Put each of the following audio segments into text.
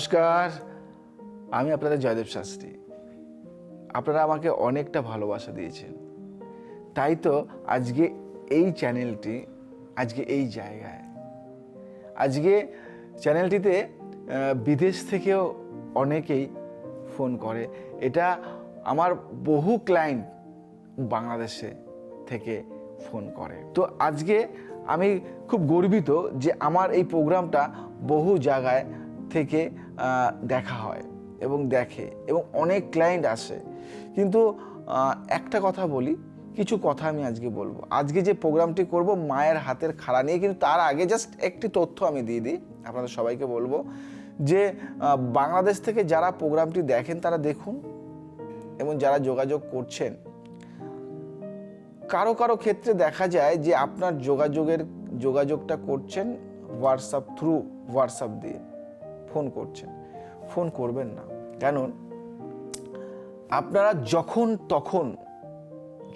নমস্কার, আমি আপনাদের জয়দেব শাস্ত্রী। আপনারা আমাকে অনেকটা ভালোবাসা দিয়েছেন। তাই তো আজকে এই চ্যানেলটি, আজকে এই জায়গায়। আজকে চ্যানেলটিতে বিদেশ থেকেও অনেকেই ফোন করে। এটা আমার বহু ক্লায়েন্ট বাংলাদেশে থেকে ফোন করে। তো আজকে আমি খুব গর্বিত যে আমার এই প্রোগ্রামটা বহু জায়গায় থেকে দেখা হয় এবং দেখে এবং অনেক ক্লায়েন্ট আসে। কিন্তু একটা কথা বলি, কিছু কথা আমি আজকে বলব। আজকে যে প্রোগ্রামটি করব মায়ের হাতের খাড়া নিয়ে, কিন্তু তার আগে জাস্ট একটি তথ্য আমি দিয়ে দিই, আপনাদের সবাইকে বলব যে বাংলাদেশ থেকে যারা প্রোগ্রামটি দেখেন তারা দেখুন এবং যারা যোগাযোগ করছেন। কারও কারও ক্ষেত্রে দেখা যায় যে আপনার যোগাযোগের, যোগাযোগটা করছেন হোয়াটসঅ্যাপ থ্রু হোয়াটসঅ্যাপ দিয়ে। ফোন করছেন। ফোন করবেন না। কেন আপনারা যখন তখন,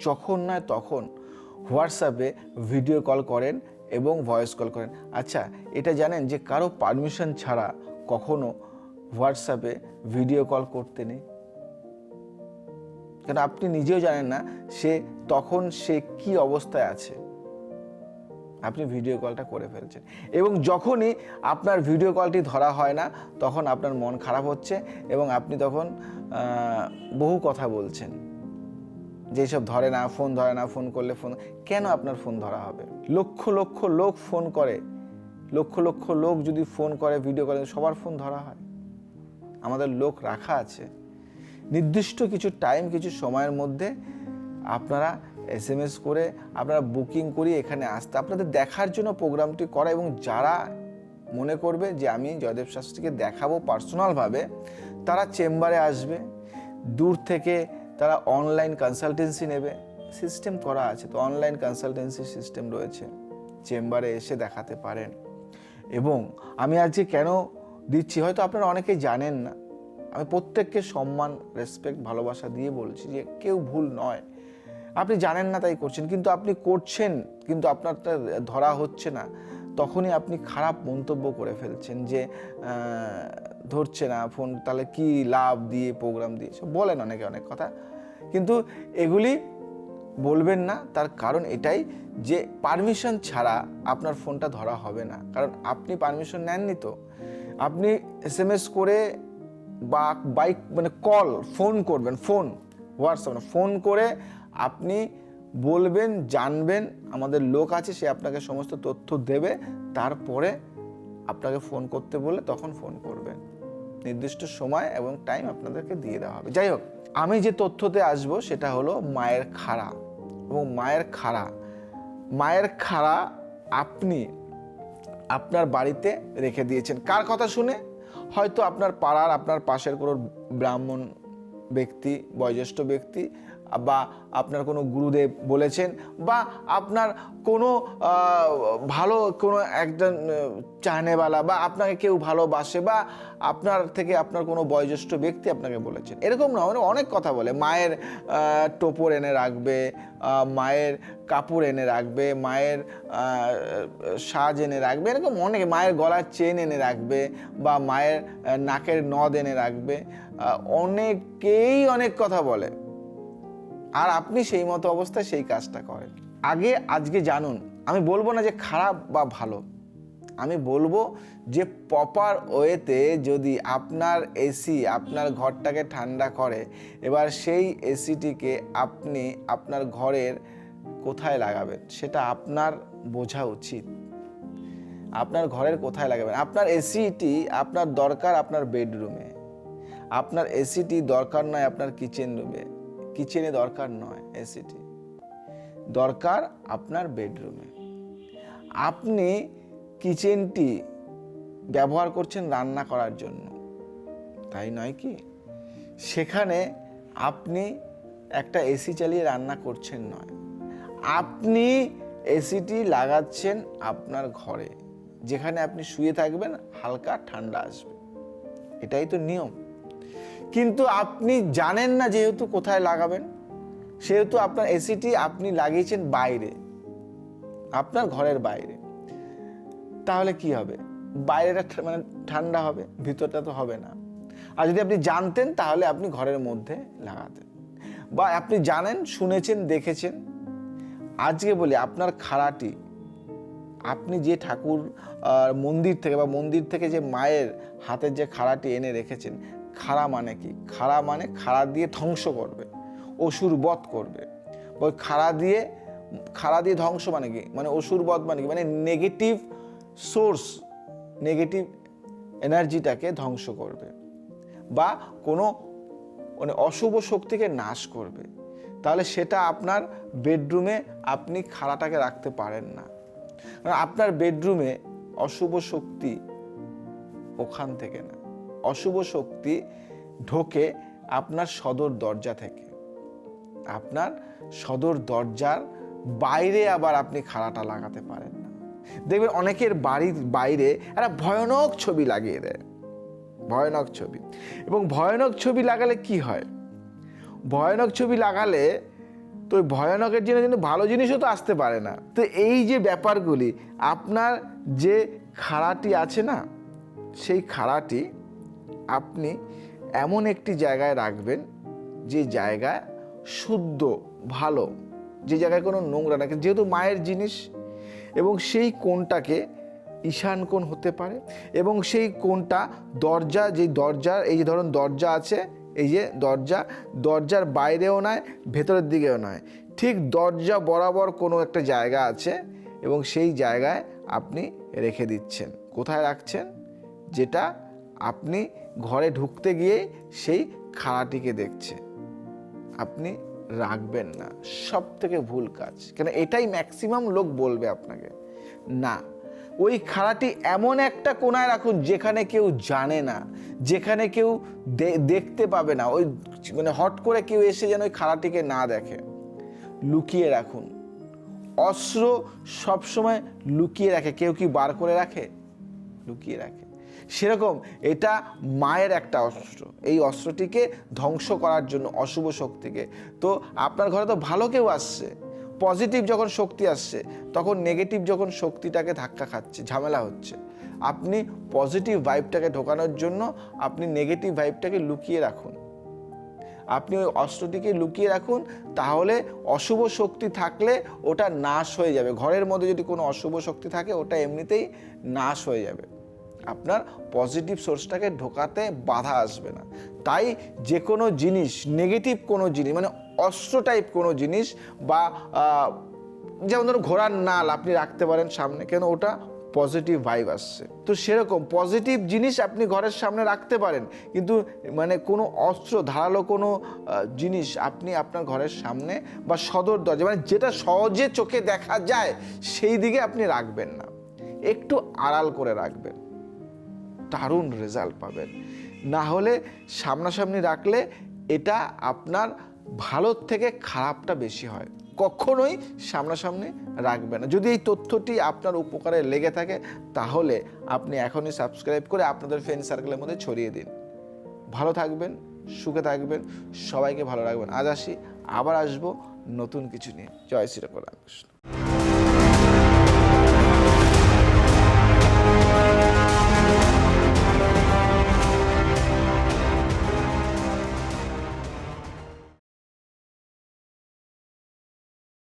যখন নয় তখন হোয়াটসঅ্যাপে ভিডিও কল করেন এবং ভয়েস কল করেন। আচ্ছা এটা জানেন যে কারও পারমিশন ছাড়া কখনো হোয়াটসঅ্যাপে ভিডিও কল করতে নেই। কারণ আপনি নিজেও জানেন না সে, তখন সে কি অবস্থায় আছে। আপনি ভিডিও কলটা করে ফেলছেন। এবং যখনই আপনার ভিডিও কলটি ধরা হয় না, তখন আপনার মন খারাপ হচ্ছে এবং আপনি তখন বহু কথা বলছেন। যেসব ধরে না ফোন ধরে না ফোন করলে ফোন কেন আপনার ফোন ধরা হবে? লক্ষ লক্ষ লোক ফোন করে। লক্ষ লক্ষ লোক যদি ফোন করে ভিডিও করে সবার ফোন ধরা হয়। আমাদের লোক রাখা আছে। নির্দিষ্ট কিছু টাইম কিছু সময়ের মধ্যে আপনারা এস এম এস করে আপনারা বুকিং করি এখানে আসতে আপনাদের দেখার জন্য প্রোগ্রামটি করা এবং যারা মনে করবে যে আমি জয়দেব শাস্ত্রীকে দেখাবো পার্সোনালভাবে তারা চেম্বারে আসবে। দূর থেকে তারা অনলাইন কনসালটেন্সি নেবে। সিস্টেম করা আছে, তো অনলাইন কনসালটেন্সি সিস্টেম রয়েছে। চেম্বারে এসে দেখাতে পারেন। এবং আমি আজকে কেন দিচ্ছি, হয়তো আপনারা অনেকেই জানেন না। আমি প্রত্যেককে সম্মান রেসপেক্ট ভালোবাসা দিয়ে বলছি যে কেউ ভুল নয়। আপনি জানেন না তাই করছেন, কিন্তু আপনি করছেন, কিন্তু আপনারটা ধরা হচ্ছে না। তখনই আপনি খারাপ মন্তব্য করে ফেলছেন যে ধরছে না, ফোন, তাহলে কি লাভ দিয়ে প্রোগ্রাম দিয়ে? সব বলেন অনেকে অনেক কথা। কিন্তু এগুলি বলবেন না, তার কারণ এটাই যে পারমিশন ছাড়া আপনার ফোনটা ধরা হবে না। কারণ আপনি পারমিশন নেননি তো। আপনি এস এম এস করে বা বাইক মানে কল ফোন করবেন ফোন হোয়াটসঅ্যাপ ফোন করে আপনি বলবেন, জানবেন, আমাদের লোক আছে, সে আপনাকে সমস্ত তথ্য দেবে, তারপরে আপনাকে ফোন করতে বলে তখন ফোন করবেন। নির্দিষ্ট সময় এবং টাইম আপনাদেরকে দিয়ে দেওয়া হবে। যাই হোক, আমি যে তথ্যতে আসব সেটা হলো মায়ের খাড়া। এবং মায়ের খাড়া মায়ের খাড়া আপনি আপনার বাড়িতে রেখে দিয়েছেন। কার কথা শুনে? হয়তো আপনার পাড়ার, আপনার পাশের কোনো ব্রাহ্মণ ব্যক্তি, বয়োজ্যেষ্ঠ ব্যক্তি বা আপনার কোনো গুরুদেব বলেছেন বা আপনার কোনো ভালো কোনো একজন চাহনেওয়ালা বা আপনাকে কেউ ভালোবাসে বা আপনার থেকে আপনার কোনো বয়োজ্যেষ্ঠ ব্যক্তি আপনাকে বলেছেন। এরকম না মানে অনেক কথা বলে। মায়ের টোপর এনে রাখবে মায়ের কাপড় এনে রাখবে, মায়ের সাজ এনে রাখবে, এরকম অনেক, মায়ের গলার চেন এনে রাখবে বা মায়ের নাকের নদ এনে রাখবে। অনেকেই অনেক কথা বলে। আর আপনি সেই মতো অবস্থায় সেই কাজটা করেন। আগে, আজকে জানুন, আমি বলব না যে খারাপ বা ভালো। আমি বলব যে প্রপার ওয়েতে যদি আপনার এসি আপনার ঘরটাকে ঠান্ডা করে, এবার সেই এসিটিকে আপনি আপনার ঘরের কোথায় লাগাবেন, সেটা আপনার বোঝা উচিত। আপনার ঘরের কোথায় লাগাবেন? আপনার এসিটি আপনার দরকার আপনার বেডরুমে আপনার এসিটি দরকার নয় আপনার কিচেন রুমে কিচেনে দরকার নয় এসিটি দরকার আপনার বেডরুমে। আপনি কিচেনটি ব্যবহার করছেন রান্না করার জন্য। তাই নয় কি? সেখানে আপনি একটা এসি চালিয়ে রান্না করছেন নয়। আপনি এসিটি লাগাচ্ছেন আপনার ঘরে। যেখানে আপনি শুয়ে থাকবেন, হালকা ঠান্ডা আসবে। এটাই তো নিয়ম। কিন্তু আপনি জানেন না যেহেতু কোথায় লাগাবেন, সেহেতু আপনার এসিটি আপনি লাগিয়েছেন বাইরে, আপনার ঘরের বাইরে। তাহলে কি হবে? বাইরেটা মানে ঠান্ডা হবে, ভিতরটা তো হবে না। আর যদি আপনি জানতেন, তাহলে আপনি ঘরের মধ্যে লাগাতেন। বা আপনি জানেন, শুনেছেন, দেখেছেন, আজকে বলি আপনার খাড়াটি, আপনি যে ঠাকুর মন্দির থেকে বা মন্দির থেকে যে মায়ের হাতের যে খাড়াটি এনে রেখেছেন খাড়া মানে কি? খাড়া মানে খাড়া দিয়ে ধ্বংস করবে, অসুর বধ করবে। ওই খাড়া দিয়ে খাড়া দিয়ে ধ্বংস মানে কি? মানে অসুর বধ মানে কি? মানে নেগেটিভ সোর্স নেগেটিভ এনার্জিটাকে ধ্বংস করবে বা কোনো মানে অশুভ শক্তিকে নাশ করবে। তাহলে সেটা আপনার বেডরুমে আপনি খাড়াটাকে রাখতে পারেন না। আপনার বেডরুমে অশুভ শক্তি ওখান থেকে না। অশুভ শক্তি ঢোকে আপনার সদর দরজা থেকে। আপনার সদর দরজার বাইরে আবার আপনি খাড়াটা লাগাতে পারেন না। দেখবেন অনেকের বাড়ির বাইরে একটা ভয়ানক ছবি লাগিয়ে দেয়। ভয়ানক ছবি। এবং ভয়ানক ছবি লাগালে কি হয়? ভয়ানক ছবি লাগালে তো ভয়ানকের জন্য কিন্তু ভালো জিনিসও তো আসতে পারে না। তো এই যে ব্যাপারগুলি, আপনার যে খাড়াটি আছে না, সেই খাড়াটি আপনি এমন একটি জায়গায় রাখবেন যে জায়গায় শুদ্ধ, ভালো, যে জায়গায় কোনো নোংরা না যেহেতু মায়ের জিনিস এবং সেই কোণটাকে ঈশান কোণ হতে পারে এবং সেই কোণটা দরজা, যে দরজার এই যে ধরুন দরজা আছে, এই যে দরজা, দরজার বাইরেও নয়, ভেতরের দিকেও নয়। ঠিক দরজা বরাবর কোনো একটা জায়গা আছে এবং সেই জায়গায় আপনি রেখে দিচ্ছেন। কোথায় রাখছেন? যেটা আপনি ঘরে ঢুকতে গিয়ে সেই খাড়াটিকে দেখছে। আপনি রাখবেন না। সব থেকে ভুল কাজ। কেন এটাই ম্যাক্সিমাম লোক বলবে আপনাকে। না, ওই খাড়াটি এমন একটা কোনায় রাখুন যেখানে কেউ জানে না, যেখানে কেউ দেখতে পাবে না। ওই মানে হট করে কেউ এসে যেন ওই খাড়াটিকে না দেখে। লুকিয়ে রাখুন। অস্ত্র সবসময় লুকিয়ে রাখে। কেউ কি বার করে রাখে? লুকিয়ে রাখে। সেরকম এটা মায়ের একটা অস্ত্র। এই অস্ত্রটিকে ধ্বংস করার জন্য, অশুভ শক্তিকে। তো আপনার ঘরে তো ভালো কেউ আসছে। পজিটিভ যখন শক্তি আসছে, তখন নেগেটিভ যখন শক্তিটাকে ধাক্কা খাচ্ছে, ঝামেলা হচ্ছে। আপনি পজিটিভ ভাইবটাকে ঢোকানোর জন্য আপনি নেগেটিভ ভাইবটাকে লুকিয়ে রাখুন। আপনি ওই অস্ত্রটিকে লুকিয়ে রাখুন, তাহলে অশুভ শক্তি থাকলে ওটা নাশ হয়ে যাবে। ঘরের মধ্যে যদি কোনো অশুভ শক্তি থাকে, ওটা এমনিতেই নাশ হয়ে যাবে। আপনার পজিটিভ সোর্সটাকে ঢোকাতে বাধা আসবে না। তাই যে কোনো জিনিস নেগেটিভ কোনো জিনিস মানে অস্ত্র টাইপ কোনো জিনিস বা যেমন ধরুন ঘোড়ার নাল আপনি রাখতে পারেন সামনে, কেন ওটা পজিটিভ ভাইব আসছে। তো সেরকম পজিটিভ জিনিস আপনি ঘরের সামনে রাখতে পারেন, কিন্তু মানে কোনো অস্ত্র, ধারালো কোনো জিনিস আপনি আপনার ঘরের সামনে বা সদর দরজা মানে যেটা সহজে চোখে দেখা যায়, সেই দিকে আপনি রাখবেন না। একটু আড়াল করে রাখবেন। দারুণ রেজাল্ট পাবেন। না হলে সামনাসামনি রাখলে এটা আপনার ভালোর থেকে খারাপটা বেশি হয়। কখনোই সামনাসামনি রাখবে না। যদি এই তথ্যটি আপনার উপকারে লেগে থাকে, তাহলে আপনি এখনই সাবস্ক্রাইব করে আপনাদের ফ্রেন্ড সার্কেলের মধ্যে ছড়িয়ে দিন। ভালো থাকবেন, সুখে থাকবেন, সবাইকে ভালো রাখবেন। আজ আসি, আবার আসব নতুন কিছু নিয়ে। জয় শ্রী রামকৃষ্ণ